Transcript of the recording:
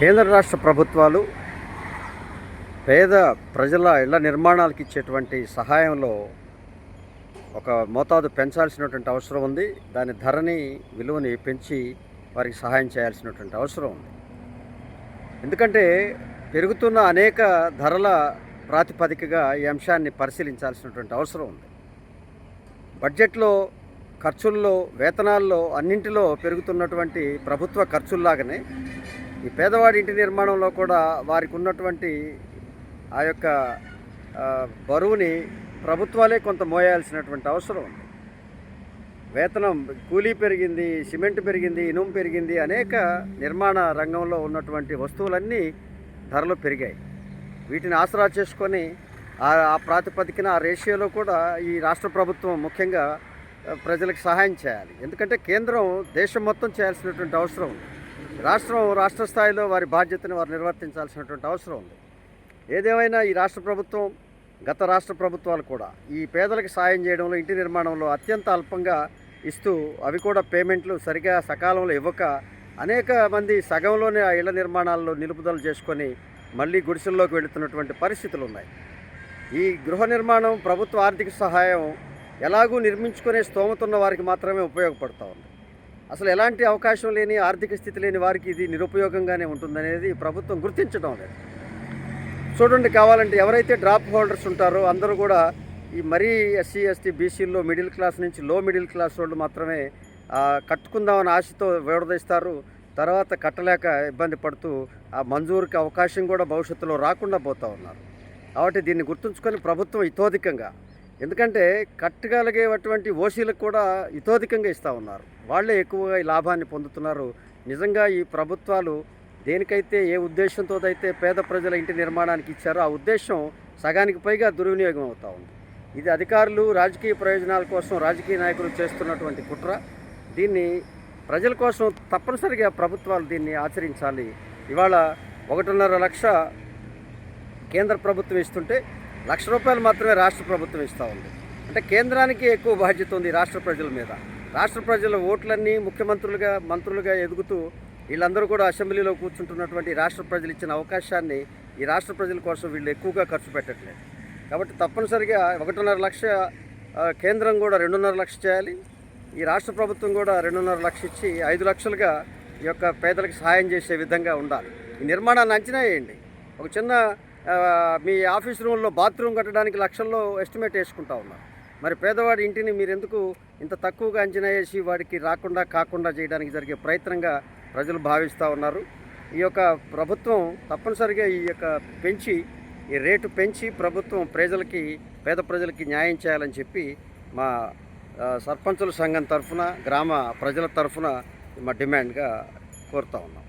కేంద్ర రాష్ట్ర ప్రభుత్వాలు పేద ప్రజల ఇళ్ళ నిర్మాణాలకు ఇచ్చేటువంటి సహాయంలో ఒక మోతాదు పెంచాల్సినటువంటి అవసరం ఉంది. దాని ధరని విలువని పెంచి వారికి సహాయం చేయాల్సినటువంటి అవసరం ఉంది. ఎందుకంటే పెరుగుతున్న అనేక ధరల ప్రాతిపదికగా ఈ అంశాన్ని పరిశీలించాల్సినటువంటి అవసరం ఉంది. బడ్జెట్లో ఖర్చుల్లో వేతనాల్లో అన్నింటిలో పెరుగుతున్నటువంటి ప్రభుత్వ ఖర్చుల్లాగానే ఈ పేదవాడి ఇంటి నిర్మాణంలో కూడా వారికి ఉన్నటువంటి ఆ యొక్క బరువుని ప్రభుత్వాలే కొంత మోయాల్సినటువంటి అవసరం ఉంది. వేతనం కూలీ పెరిగింది సిమెంట్ పెరిగింది ఇనుము పెరిగింది అనేక నిర్మాణ రంగంలో ఉన్నటువంటి వస్తువులన్నీ ధరలు పెరిగాయి. వీటిని ఆసరా చేసుకొని ఆ ప్రాతిపదికన ఆ రేషియోలో కూడా ఈ రాష్ట్ర ప్రభుత్వం ముఖ్యంగా ప్రజలకు సహాయం చేయాలి. ఎందుకంటే కేంద్రం దేశం మొత్తం చేయాల్సినటువంటి అవసరం ఉంది. రాష్ట్రం రాష్ట్ర స్థాయిలో వారి బాధ్యతను వారు నిర్వర్తించాల్సినటువంటి అవసరం ఉంది. ఏదేమైనా ఈ రాష్ట్ర ప్రభుత్వం గత రాష్ట్ర ప్రభుత్వాలు కూడా ఈ పేదలకు సాయం చేయడంలో ఇంటి నిర్మాణంలో అత్యంత అల్పంగా ఇస్తూ అవి కూడా పేమెంట్లు సరిగా సకాలంలో ఇవ్వక అనేక మంది సగంలోనే ఆ ఇళ్ళ నిర్మాణాల్లో నిలుపుదల చేసుకొని మళ్ళీ గుడిసెల్లోకి వెళుతున్నటువంటి పరిస్థితులు ఉన్నాయి. ఈ గృహ నిర్మాణం ప్రభుత్వ ఆర్థిక సహాయం ఎలాగూ నిర్మించుకునే స్తోమతున్న వారికి మాత్రమే ఉపయోగపడుతూ ఉంది. అసలు ఎలాంటి అవకాశం లేని ఆర్థిక స్థితి లేని వారికి ఇది నిరుపయోగంగానే ఉంటుందనేది ప్రభుత్వం గుర్తించడం లేదు. చూడండి కావాలంటే ఎవరైతే డ్రాప్ హోల్డర్స్ ఉంటారో అందరూ కూడా ఈ మరీ ఎస్సీ ఎస్టీ బీసీల్లో మిడిల్ క్లాస్ నుంచి లో మిడిల్ క్లాస్ వాళ్ళు మాత్రమే కట్టుకుందామని ఆశతో విడదీస్తారు. తర్వాత కట్టలేక ఇబ్బంది పడుతూ ఆ మంజూరుకి అవకాశం కూడా భవిష్యత్తులో రాకుండా పోతూ ఉన్నారు. కాబట్టి దీన్ని గుర్తుంచుకొని ప్రభుత్వం ఇతోధికంగా ఎందుకంటే కట్టగలిగేటువంటి ఓసీలకు కూడా ఇతోధికంగా ఇస్తూ ఉన్నారు. వాళ్ళే ఎక్కువగా ఈ లాభాన్ని పొందుతున్నారు. నిజంగా ఈ ప్రభుత్వాలు దేనికైతే ఏ ఉద్దేశంతో అయితే పేద ప్రజల ఇంటి నిర్మాణానికి ఇచ్చారో ఆ ఉద్దేశం సగానికి పైగా దుర్వినియోగం అవుతూ ఉంది. ఇది అధికారులు రాజకీయ ప్రయోజనాల కోసం రాజకీయ నాయకులు చేస్తున్నటువంటి కుట్ర. దీన్ని ప్రజల కోసం తప్పనిసరిగా ప్రభుత్వాలు దీన్ని ఆచరించాలి. ఇవాళ ఒకటిన్నర లక్ష కేంద్ర ప్రభుత్వం ఇస్తుంటే లక్ష రూపాయలు మాత్రమే రాష్ట్ర ప్రభుత్వం ఇస్తూ ఉంది. అంటే కేంద్రానికి ఎక్కువ బాధ్యత ఉంది రాష్ట్ర ప్రజల మీద. రాష్ట్ర ప్రజల ఓట్లన్నీ ముఖ్యమంత్రులుగా మంత్రులుగా ఎదుగుతూ వీళ్ళందరూ కూడా అసెంబ్లీలో కూర్చుంటున్నటువంటి రాష్ట్ర ప్రజలు ఇచ్చిన అవకాశాన్ని ఈ రాష్ట్ర ప్రజల కోసం వీళ్ళు ఎక్కువగా ఖర్చు పెట్టట్లేదు. కాబట్టి తప్పనిసరిగా ఒకటిన్నర లక్ష కేంద్రం కూడా రెండున్నర లక్ష చేయాలి. ఈ రాష్ట్ర ప్రభుత్వం కూడా రెండున్నర లక్ష ఇచ్చి ఐదు లక్షలుగా ఈ యొక్క పేదలకు సహాయం చేసే విధంగా ఉండాలి. ఈ నిర్మాణాన్ని అంచనా వేయండి. ఒక చిన్న మీ ఆఫీస్ రూమ్లో బాత్రూమ్ కట్టడానికి లక్షల్లో ఎస్టిమేట్ వేసుకుంటా ఉన్నారు. మరి పేదవాడి ఇంటిని మీరు ఎందుకు ఇంత తక్కువగా అంచనా వేసి వాడికి రాకుండా కాకుండా చేయడానికి జరిగే ప్రయత్నంగా ప్రజలు భావిస్తూ ఉన్నారు. ఈ యొక్క ప్రభుత్వం తప్పనిసరిగా ఈ యొక్క పెంచి ఈ రేటు పెంచి ప్రభుత్వం ప్రజలకి పేద ప్రజలకి న్యాయం చేయాలని చెప్పి మా సర్పంచుల సంఘం తరఫున గ్రామ ప్రజల తరఫున మా డిమాండ్గా కోరుతా ఉన్నాం.